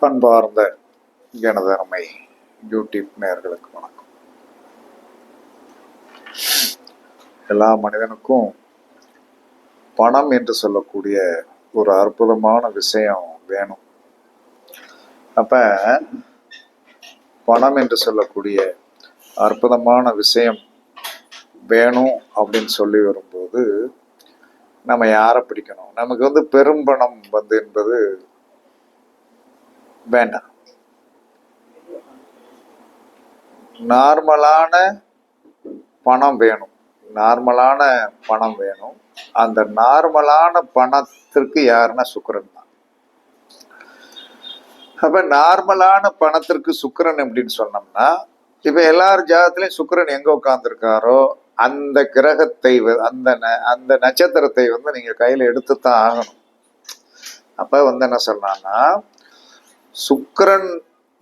பண்பார்ந்த எனதருமை யூடியூப் நேர்களுக்கு வணக்கம். எல்லா மனிதனுக்கும் பணம் என்று சொல்லக்கூடிய ஒரு அற்புதமான விஷயம் வேணும். அப்ப பணம் என்று சொல்லக்கூடிய அற்புதமான விஷயம் வேணும் அப்படின்னு சொல்லி வரும்போது நம்ம யாரை பிடிக்கணும்? நமக்கு வந்து பெரும்பணம் வந்து என்பது வேண்டாம். நார்மலான பணம் வேணும். நார்மலான பணம் வேணும். அந்த நார்மலான பணத்திற்கு யாருன்னா சுக்கரன் தான். அப்ப நார்மலான பணத்திற்கு சுக்கிரன் அப்படின்னு சொன்னோம்னா இப்ப எல்லார் ஜாதத்திலையும் சுக்கிரன் எங்க உட்கார்ந்துருக்காரோ அந்த கிரகத்தை அந்த ந- அந்த நட்சத்திரத்தை வந்து நீங்க கையில எடுத்துத்தான் ஆகணும். அப்ப வந்து என்ன சொல்லலாம்னா சுக்கிரன்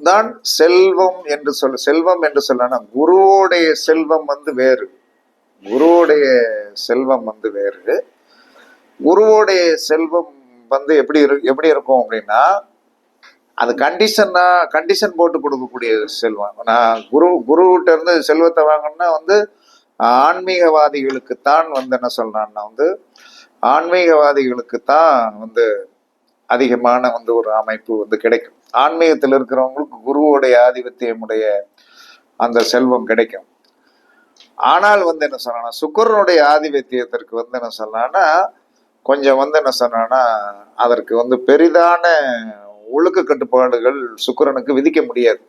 தான் செல்வம் என்று சொல்ல செல்வம் என்று சொல்லனா குருவோடைய செல்வம் வந்து வேறு. குருவோடைய செல்வம் வந்து வேறு. குருவோடைய செல்வம் வந்து எப்படி இரு எப்படி இருக்கும் அப்படின்னா அது கண்டிஷன்னா கண்டிஷன் போட்டு கொடுக்கக்கூடிய செல்வம். நான் குரு குருகிட்ட இருந்து செல்வத்தை வாங்கணும்னா வந்து ஆன்மீகவாதிகளுக்கு தான் வந்து என்ன சொல்றான்னா வந்து ஆன்மீகவாதிகளுக்கு தான் வந்து அதிகமான வந்து ஒரு அமைப்பு வந்து கிடைக்கும். ஆன்மீகத்தில் இருக்கிறவங்களுக்கு குருவோடைய ஆதிபத்தியமுடைய அந்த செல்வம் கிடைக்கும். ஆனால் வந்து என்ன சொன்னா சுக்கரனுடைய ஆதிபத்தியத்திற்கு வந்து என்ன சொன்னான்னா கொஞ்சம் வந்து என்ன சொன்னான்னா அதற்கு வந்து பெரிதான ஒழுக்க கட்டுப்பாடுகள் சுக்கிரனுக்கு விதிக்க முடியாது.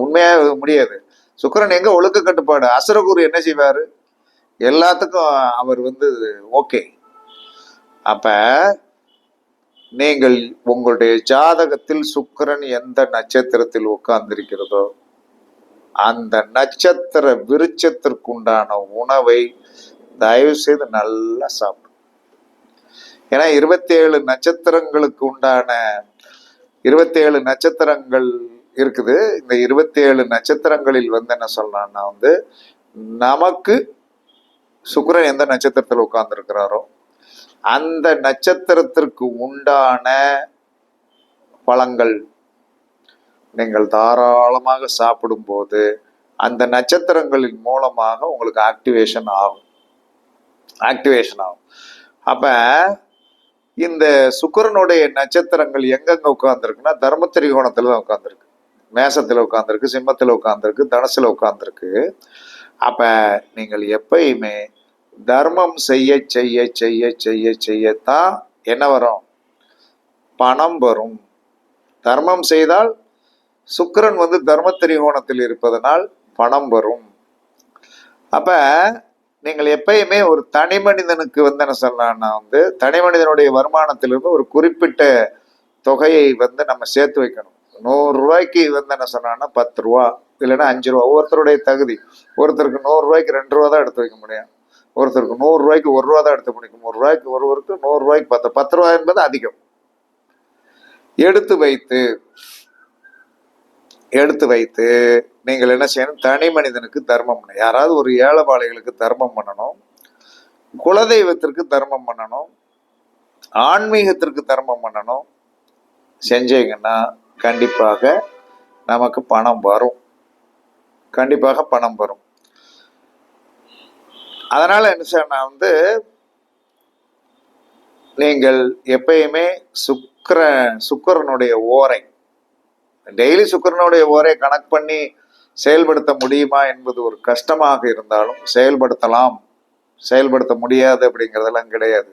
உண்மையாக முடியாது. சுக்கிரன் எங்க ஒழுக்க கட்டுப்பாடு? அசுரகுரு என்ன செய்வாரு? எல்லாத்துக்கும் அவர் வந்து ஓகே. அப்போ நீங்கள் உங்களுடைய ஜாதகத்தில் சுக்கரன் எந்த நட்சத்திரத்தில் உட்கார்ந்திருக்கிறதோ அந்த நட்சத்திர விருச்சத்திற்குண்டான உணவை தயவு செய்து நல்லா சாப்பிடும் ஏன்னா இருபத்தி ஏழு நட்சத்திரங்களுக்கு உண்டான இருபத்தி ஏழு நட்சத்திரங்கள் இருக்குது. இந்த இருபத்தி ஏழு நட்சத்திரங்களில் வந்து என்ன சொல்லலாம்னா வந்து நமக்கு சுக்கரன் எந்த நட்சத்திரத்தில் உட்கார்ந்துருக்கிறாரோ அந்த நட்சத்திரத்திற்கு உண்டான பழங்கள் நீங்கள் தாராளமாக சாப்பிடும்போது அந்த நட்சத்திரங்களின் மூலமாக உங்களுக்கு ஆக்டிவேஷன் ஆகும். ஆக்டிவேஷன் ஆகும். அப்போ இந்த சுக்கிரனுடைய நட்சத்திரங்கள் எங்கெங்க உட்காந்துருக்குன்னா தர்ம திரிகோணத்தில் தான் உட்காந்துருக்கு மேசத்தில் உட்காந்துருக்கு சிம்மத்தில் உட்காந்துருக்கு தனுசுல உட்காந்துருக்கு அப்போ நீங்கள் எப்பயுமே தர்மம் செய்ய செய்ய செய்ய செய்ய செய்யத்தான் என்ன வரும்? பணம் வரும். தர்மம் செய்தால் சுக்கிரன் வந்து தர்ம திரிகோணத்தில் இருப்பதனால் பணம் வரும். அப்ப நீங்கள் எப்பயுமே ஒரு தனி மனிதனுக்கு வந்து என்ன சொல்லலாம்னா வந்து தனி மனிதனுடைய வருமானத்திலிருந்து ஒரு குறிப்பிட்ட தொகையை வந்து நம்ம சேர்த்து வைக்கணும். நூறு ரூபாய்க்கு வந்து என்ன சொன்னான்னா பத்து ரூபா இல்லைன்னா அஞ்சு ரூபா ஒவ்வொருத்தருடைய தகுதி. ஒருத்தருக்கு நூறு ரூபாய்க்கு ரெண்டு ரூபா தான் எடுத்து வைக்க முடியும். ஒருத்தருக்கு நூறு ரூபாய்க்கு ஒரு ரூபா தான் எடுத்து முடிக்கும் ஒரு ரூபாய்க்கு ஒருவருக்கு நூறு ரூபாய்க்கு பத்து பத்து ரூபா என்பது அதிகம். எடுத்து வைத்து எடுத்து வைத்து நீங்கள் என்ன செய்யணும்? தனி மனிதனுக்கு தர்மம் பண்ணணும். யாராவது ஒரு ஏழைபாளைகளுக்கு தர்மம் பண்ணணும். குலதெய்வத்திற்கு தர்மம் பண்ணணும். ஆன்மீகத்திற்கு தர்மம் பண்ணணும். செஞ்சீங்கன்னா கண்டிப்பாக நமக்கு பணம் வரும். கண்டிப்பாக பணம் வரும். அதனால என்ன சொன்னா நான் வந்து நீங்கள் எப்பயுமே சுக்கர சுக்கரனுடைய ஓரை டெய்லி சுக்கிரனுடைய ஓரை கணக்கு பண்ணி செயல்படுத்த முடியுமா என்பது ஒரு கஷ்டமாக இருந்தாலும் செயல்படுத்தலாம். செயல்படுத்த முடியாது அப்படிங்கிறதெல்லாம் கிடையாது.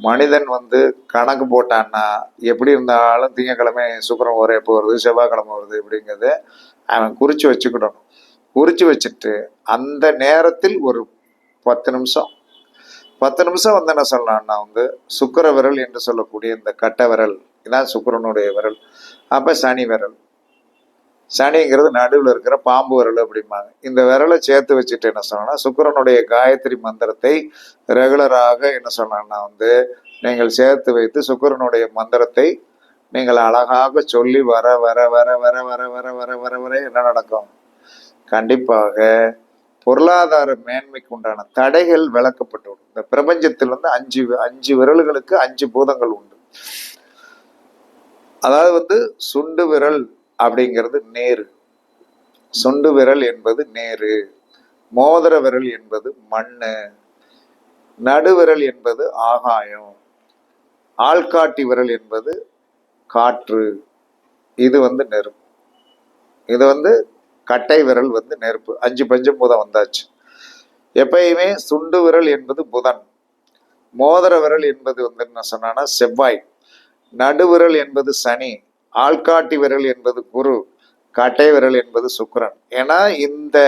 மனிதன் வந்து கணக்கு போட்டான்னா எப்படி இருந்தாலும் திங்கக்கிழமை சுக்கிரன் ஓரே எப்போ வருது செவ்வாய்க்கிழமை வருது அப்படிங்கிறத அவன் குறித்து வச்சுக்கிடணும். குறித்து வச்சுட்டு அந்த நேரத்தில் ஒரு பத்து நிமிஷம் பத்து நிமிஷம் வந்து என்ன சொல்லலாம்னா வந்து சுக்கிர விரல் என்று சொல்லக்கூடிய இந்த கட்ட விரல் இதான் சுக்கரனுடைய விரல் அப்போ சனி விரல் சனிங்கிறது நடுவில் இருக்கிற பாம்பு விரல் அப்படிம்பாங்க இந்த விரலை சேர்த்து வச்சுட்டு என்ன சொன்னா சுக்கிரனுடைய காயத்ரி மந்திரத்தை ரெகுலராக என்ன சொன்னா வந்து நீங்கள் சேர்த்து வைத்து சுக்கிரனுடைய மந்திரத்தை நீங்கள் அழகாக சொல்லி வர வர வர வர வர வர வர வர வர என்ன நடக்கும் கண்டிப்பாக பொருளாதார மேன்மைக்கு உண்டான தடைகள் விளக்கப்பட்டுவிடும். இந்த பிரபஞ்சத்தில் வந்து அஞ்சு அஞ்சு விரல்களுக்கு அஞ்சு பூதங்கள் உண்டு. அதாவது வந்து சுண்டு விரல் அப்படிங்கிறது நேரு. சுண்டு விரல் என்பது நேரு. மோதிர விரல் என்பது மண்ணு. நடுவிரல் என்பது ஆகாயம். ஆள்காட்டி விரல் என்பது காற்று. இது வந்து நெருப்பு. இது வந்து கட்டை விரல் வந்து நெருப்பு. அஞ்சு பஞ்சபூதம் வந்தாச்சு. எப்பயுமே சுண்டு விரல் என்பது புதன். மோதிர விரல் என்பது வந்து என்ன சொன்னா செவ்வாய். நடுவிரல் என்பது சனி. ஆள்காட்டி விரல் என்பது குரு. கட்டை விரல் என்பது சுக்கரன். ஏன்னா இந்த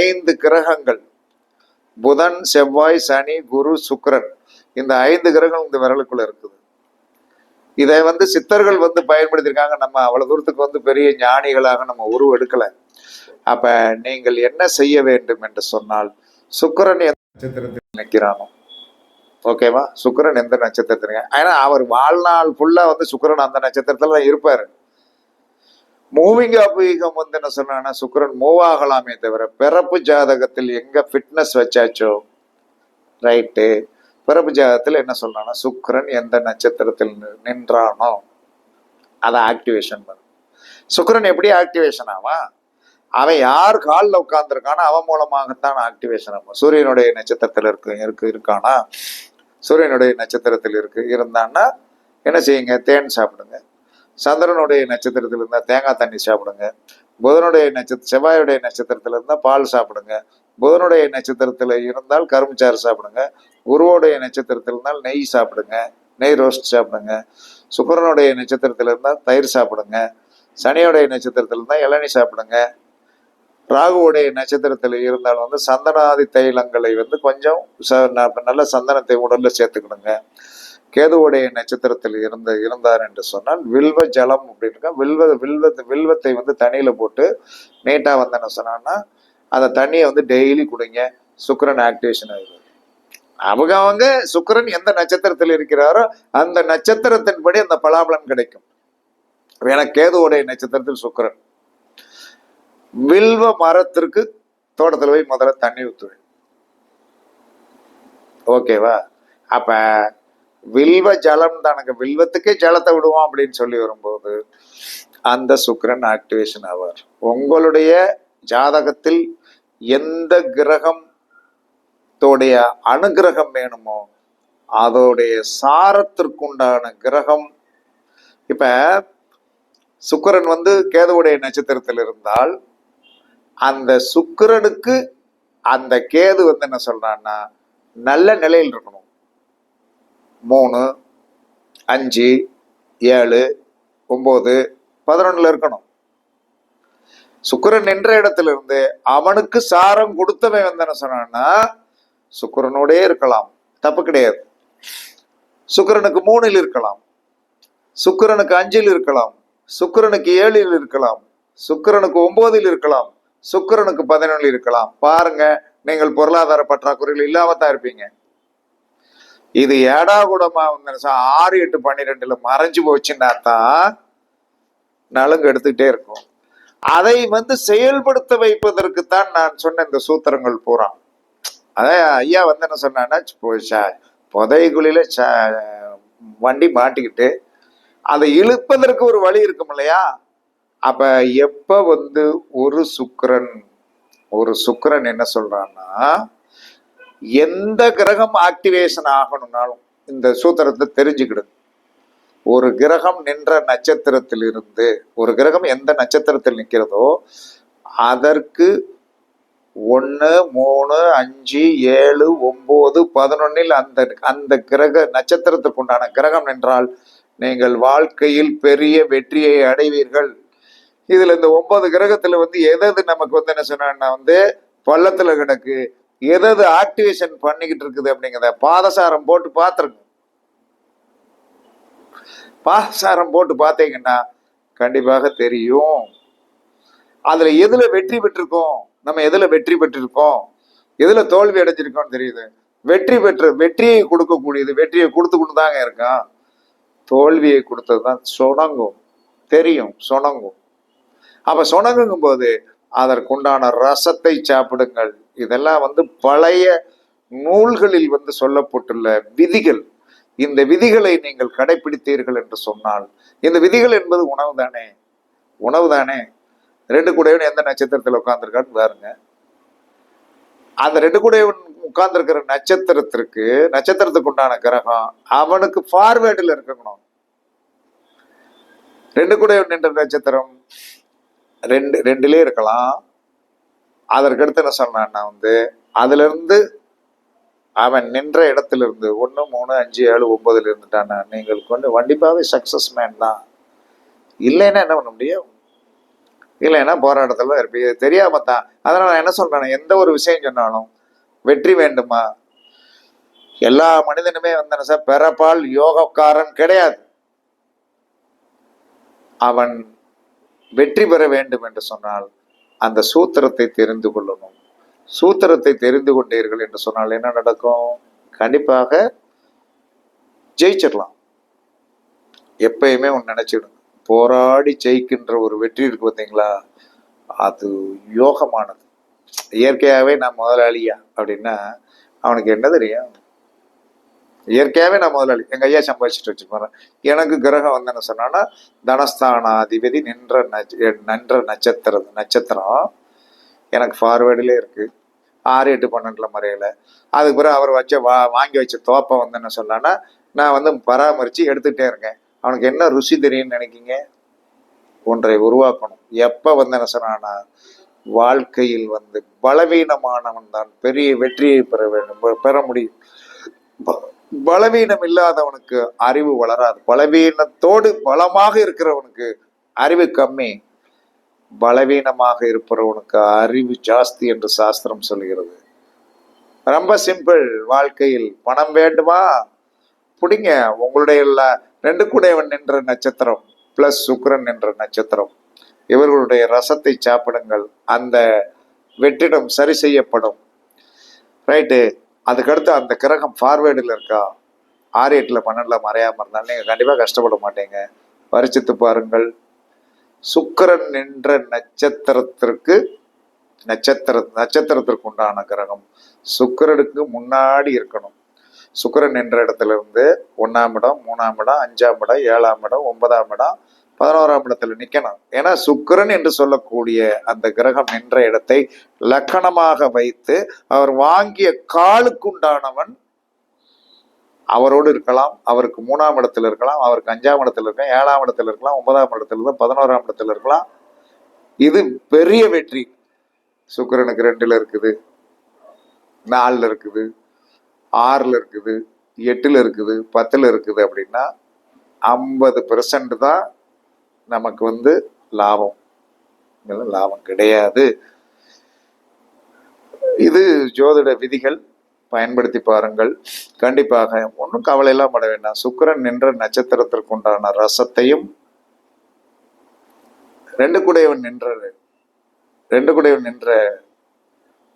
ஐந்து கிரகங்கள் புதன் செவ்வாய் சனி குரு சுக்கரன் இந்த ஐந்து கிரகம் இந்த விரலுக்குள்ள இருக்குது. இதை வந்து சித்தர்கள் வந்து பயன்படுத்தியிருக்காங்க. நம்ம அவ்வளவு தூரத்துக்கு வந்து பெரிய ஞானிகளாக நம்ம உருவம் எடுக்கல. அப்ப நீங்கள் என்ன செய்ய வேண்டும் என்று சொன்னால் சுக்கிரன் எந்த நட்சத்திரத்தில் நிற்கிறானோ. ஓகேவா சுக்கரன் எந்த நட்சத்திரத்தில் ஏன்னா அவர் வாழ்நாள் ஃபுல்லா வந்து சுக்கிரன் அந்த நட்சத்திரத்துல தான் இருப்பாரு. மூவிங் ஆஃப் வந்து என்ன சொன்னா சுக்கிரன் மூவ் ஆகலாமே தவிர பிறப்பு ஜாதகத்தில் எங்க ஃபிட்னஸ் வச்சாச்சோ ரைட்டு பிறப்பு ஜாதகத்தில் என்ன சொல்றான்னா சுக்கிரன் எந்த நட்சத்திரத்தில் நின்றானோ அதை ஆக்டிவேஷன் பண்ணும். சுக்கரன் எப்படி ஆக்டிவேஷன் ஆவான்? அவன் யார் காலில் உட்காந்துருக்கானோ அவன் மூலமாகத்தான் ஆக்டிவேஷன் ஆகும். சூரியனுடைய நட்சத்திரத்தில் இருக்கு இருக்கு இருக்கானா? சூரியனுடைய நட்சத்திரத்தில் இருக்கு இருந்தான்னா என்ன செய்யுங்க? தேன் சாப்பிடுங்க. சந்திரனுடைய நட்சத்திரத்தில் இருந்தால் தேங்காய் தண்ணி சாப்பிடுங்க. புதனுடைய நட்சத்திர செவ்வாயுடைய நட்சத்திரத்தில் இருந்தால் பால் சாப்பிடுங்க. புதனுடைய நட்சத்திரத்தில் இருந்தால் கரும்புச்சாறு சாப்பிடுங்க. குருவோடைய நட்சத்திரத்தில் இருந்தால் நெய் சாப்பிடுங்க. நெய் ரோஸ்ட் சாப்பிடுங்க. சுக்கரனுடைய நட்சத்திரத்தில் இருந்தால் தயிர் சாப்பிடுங்க. சனியோடைய நட்சத்திரத்தில் இருந்தால் இளநீ சாப்பிடுங்க. ராகுவுடைய நட்சத்திரத்தில் இருந்தால் வந்து சந்தனாதி தைலங்களை வந்து கொஞ்சம் ச- நல்ல சந்தனத்தை உடல்ல சேர்த்துக்கணுங்க கேதுவுடைய நட்சத்திரத்தில் இருந்த இருந்தார் என்று சொன்னால் வில்வ ஜலம் அப்படின்னு வில்வ வில்வ வில்வத்தை வந்து தண்ணியில போட்டு நீட்டா வந்தேன்னு சொன்னான்னா அந்த தண்ணியை வந்து டெய்லி குடிங்க. சுக்கரன் ஆக்டிவேஷன் ஆகிடும் அவங்க அவங்க சுக்கரன் எந்த நட்சத்திரத்தில் இருக்கிறாரோ அந்த நட்சத்திரத்தின்படி அந்த பலாபலன் கிடைக்கும். ஏன்னா கேதுவோடைய நட்சத்திரத்தில் சுக்கரன். வில்வ மரத்திற்கு தோட்டத்தில் போய் முதல்ல தண்ணி ஊற்றுவேன் ஓகேவா அப்ப வில்வ ஜலம் தனக்கு வில்வத்துக்கே ஜலத்தை விடுவோம் அப்படின்னு சொல்லி வரும்போது அந்த சுக்கரன் ஆக்டிவேஷன் ஆவார். உங்களுடைய ஜாதகத்தில் எந்த கிரகம் தோடைய அனுகிரகம் வேணுமோ அதோடைய சாரத்திற்குண்டான கிரகம். இப்ப சுக்கிரன் வந்து கேதுவுடைய நட்சத்திரத்தில் இருந்தால் அந்த சுக்கிரனுக்கு அந்த கேது வந்து என்ன சொல்றான்னா நல்ல நிலையில் இருக்கணும். மூணு அஞ்சு ஏழு ஒம்பது பதினொன்னுல இருக்கணும். சுக்கிரன் நின்ற இடத்துல இருந்து அவனுக்கு சாரம் கொடுத்தவன் வந்தன என்ன சொன்னான்னா இருக்கலாம். தப்பு கிடையாது. சுக்கிரனுக்கு மூணில் இருக்கலாம். சுக்கிரனுக்கு அஞ்சில் இருக்கலாம். சுக்கிரனுக்கு ஏழில் இருக்கலாம். சுக்கிரனுக்கு ஒன்பதில் இருக்கலாம். சுக்கிரனுக்கு பதினொன்றில் இருக்கலாம். பாருங்க நீங்கள் பொருளாதார பற்றாக்குறைகள் இல்லாம தான் இருப்பீங்க. இது ஏடா கூடமா வந்து ஆறு எட்டு பன்னிரெண்டுல மறைஞ்சு போச்சுன்னா தான் நலுங்கு எடுத்துக்கிட்டே இருக்கும். அதை வந்து செயல்படுத்த வைப்பதற்கு தான் நான் சொன்ன இந்த சூத்திரங்கள் பூரா. அதான் ஐயா வந்து என்ன சொன்னான்னா ச- புதைகுழியில ச- வண்டி மாட்டிக்கிட்டு அதை இழுப்பதற்கு ஒரு வழி இருக்கும் இல்லையா? அப்ப எப்ப வந்து ஒரு சுக்கரன் ஒரு சுக்கரன் என்ன சொல்றான்னா எந்த கிரகம் ஆக்டிவேஷன் ஆகணும்னாலும் இந்த சூத்திரத்தை தெரிஞ்சுக்கிடுது ஒரு கிரகம் நின்ற நட்சத்திரத்தில் இருந்து ஒரு கிரகம் எந்த நட்சத்திரத்தில் நிற்கிறதோ அதற்கு ஒன்று மூணு அஞ்சு ஏழு ஒம்பது பதினொன்னில் அந்த அந்த கிரக நட்சத்திரத்துக்கு உண்டான கிரகம் நின்றால் நீங்கள் வாழ்க்கையில் பெரிய வெற்றியை அடைவீர்கள். இதில் இந்த ஒன்பது கிரகத்தில் வந்து எதது நமக்கு வந்து என்ன சொன்னா வந்து பள்ளத்தில் கிடக்கு எதது ஆக்டிவேஷன் பண்ணிக்கிட்டு இருக்குது அப்படிங்கிறத பாதசாரம் போட்டு பார்த்துருங்க பாசாரம் போட்டு பார்த்தீங்கன்னா கண்டிப்பாக தெரியும். அதுல எதுல வெற்றி பெற்றிருக்கோம்? நம்ம எதுல வெற்றி பெற்றிருக்கோம்? எதுல தோல்வி அடைஞ்சிருக்கோம்னு தெரியுது. வெற்றி பெற்று வெற்றியை கொடுக்கக்கூடியது வெற்றியை கொடுத்து கொண்டு தாங்க இருக்கான். தோல்வியை கொடுத்தது தான் சுணங்கும். தெரியும் சுணங்கும். அப்ப சுணங்குங்கும் போது அதற்குண்டான ரசத்தை சாப்பிடுங்கள். இதெல்லாம் வந்து பழைய நூல்களில் வந்து சொல்லப்பட்டுள்ள விதிகள். இந்த விதிகளை நீங்கள் கடைபிடித்தீர்கள் என்று சொன்னால் இந்த விதிகள் என்பது உணவு தானே? உணவு தானே? ரெண்டு கூடையவன் எந்த நட்சத்திரத்தில் உட்கார்ந்துருக்கான்னு பாருங்க. அந்த ரெண்டு கூடையவன் உட்கார்ந்துருக்கிற நட்சத்திரத்திற்கு நட்சத்திரத்துக்கு உண்டான கிரகம் அவனுக்கு ஃபார்வேர்டில் இருக்கணும். ரெண்டு கூடையவன் நின்ற நட்சத்திரம் ரெண்டு ரெண்டுலேயே இருக்கலாம். அதற்கடுத்து என்ன சொன்னான்னா வந்து அதுல இருந்து அவன் நின்ற இடத்துல இருந்து ஒன்று மூணு அஞ்சு ஏழு ஒம்பதுல இருந்துட்டான நீங்கள் கொண்டு கண்டிப்பாகவே சக்ஸஸ் மேன் தான். இல்லைன்னா என்ன பண்ண முடியும்? இல்லைன்னா போராட்டத்தில் தான் இருப்பீங்க. தெரியாமல் தெரியாம தான். அதனால நான் என்ன சொல்கிறேன் எந்த ஒரு விஷயம் சொன்னாலும் வெற்றி வேண்டுமா? எல்லா மனிதனுமே வந்து சார் பிறப்பால் யோகக்காரன் கிடையாது. அவன் வெற்றி பெற வேண்டும் என்று சொன்னால் அந்த சூத்திரத்தை தெரிந்து கொள்ளணும். சூத்திரத்தை தெரிந்து கொண்டீர்கள் என்று சொன்னால் என்ன நடக்கும்? கண்டிப்பாக ஜெயிச்சிடலாம். எப்பயுமே ஒன்று நினைச்சிடுங்க. போராடி ஜெயிக்கின்ற ஒரு வெற்றி இருக்கு பார்த்தீங்களா? அது யோகமானது. இயற்கையாகவே நான் முதலாளியா அப்படின்னா அவனுக்கு என்ன தெரியும்? இயற்கையாகவே நான் முதலாளி. எங்கள் ஐயா சம்பாதிச்சுட்டு வச்சுக்கோறேன் எனக்கு கிரகம் வந்து என்ன தனஸ்தானாதிபதி நின்ற நட்ச நன்ற நட்சத்திரம் நட்சத்திரம். எனக்கு ஃபார்வேர்டிலே இருக்குது ஆறு எட்டு பன்னெண்டில் முறையில். அதுக்கு பிறகு அவர் வச்ச வா வாங்கி வச்ச தோப்பை வந்து என்ன சொன்னான்னா நான் வந்து பராமரித்து எடுத்துகிட்டே இருக்கேன். அவனுக்கு என்ன ருசி தெரியும்னு நினைக்கிங்க ஒன்றை உருவாக்கணும். எப்போ வந்து என்ன சொன்னான்னா வாழ்க்கையில் வந்து பலவீனமானவன் தான். பெரிய வெற்றியை பெற வேண்டும் பெற முடியும். பலவீனம் இல்லாதவனுக்கு அறிவு வளராது. பலவீனத்தோடு பலமாக இருக்கிறவனுக்கு அறிவு கம்மி. பலவீனமாக இருப்பவனுக்கு அறிவு ஜாஸ்தி என்று சாஸ்திரம் சொல்கிறது. ரொம்ப சிம்பிள். வாழ்க்கையில் பணம் வேண்டுமா? பிடிங்க. உங்களுடைய ரெண்டு கூடையவன் என்ற நட்சத்திரம் பிளஸ் சுக்கரன் என்ற நட்சத்திரம். இவர்களுடைய ரசத்தை சாப்பிடுங்கள். அந்த வெற்றிடம் சரி செய்யப்படும். ரைட்டு அதுக்கடுத்து அந்த கிரகம் ஃபார்வேர்டில் இருக்கா? ஆறு எட்டில் பன்னெண்டில் மறையாமல் இருந்தாலும் நீங்கள் கண்டிப்பாக கஷ்டப்பட மாட்டீங்க. பரிச்சித்து பாருங்கள். சுக்கிரன் என்ற நட்சத்திரத்திற்கு நட்சத்திர நட்சத்திரத்திற்கு உண்டான கிரகம் சுக்கிரனுக்கு முன்னாடி இருக்கணும். சுக்கிரன் என்ற இடத்துல இருந்து ஒன்றாம் இடம் மூணாம் இடம் அஞ்சாம் இடம் ஏழாம் இடம் ஒன்பதாம் இடம் பதினோராம் இடத்துல நிக்கணும். ஏன்னா சுக்கிரன் என்று சொல்லக்கூடிய அந்த கிரகம் நின்ற இடத்தை லக்கணமாக வைத்து அவர் வாங்கிய காலுக்குண்டானவன் அவரோடு இருக்கலாம் அவருக்கு மூணாம் இடத்துல இருக்கலாம் அவருக்கு அஞ்சாம் இடத்துல இருக்கலாம் ஏழாம் இடத்துல இருக்கலாம் ஒன்பதாம் இடத்துல இருக்கலாம் பதினோராம் இடத்துல இருக்கலாம். இது பெரிய வெற்றி. சுக்கிரனுக்கு ரெண்டுல இருக்குது நாலில் இருக்குது ஆறில் இருக்குது எட்டில் இருக்குது பத்தில் இருக்குது அப்படின்னா ஐம்பது பெர்சன்ட் தான் நமக்கு வந்து லாபம். லாபம் கிடையாது. இது ஜோதிட விதிகள். பயன்படுத்தி பாருங்கள். கண்டிப்பாக ஒன்றும் கவலையெல்லாம் பட வேண்டாம். சுக்கிரன் நின்ற நட்சத்திரத்திற்குண்டான ரசத்தையும் ரெண்டு குடையவன் நின்ற ரெண்டு குடையவன் நின்ற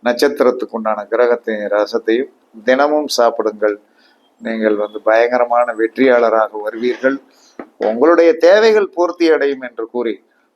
நட்சத்திரத்துக்குண்டான கிரகத்தின் கிரகத்தையும் ரசத்தையும் தினமும் சாப்பிடுங்கள். நீங்கள் வந்து பயங்கரமான வெற்றியாளராக வருவீர்கள். உங்களுடைய தேவைகள் பூர்த்தி அடையும் என்று கூறி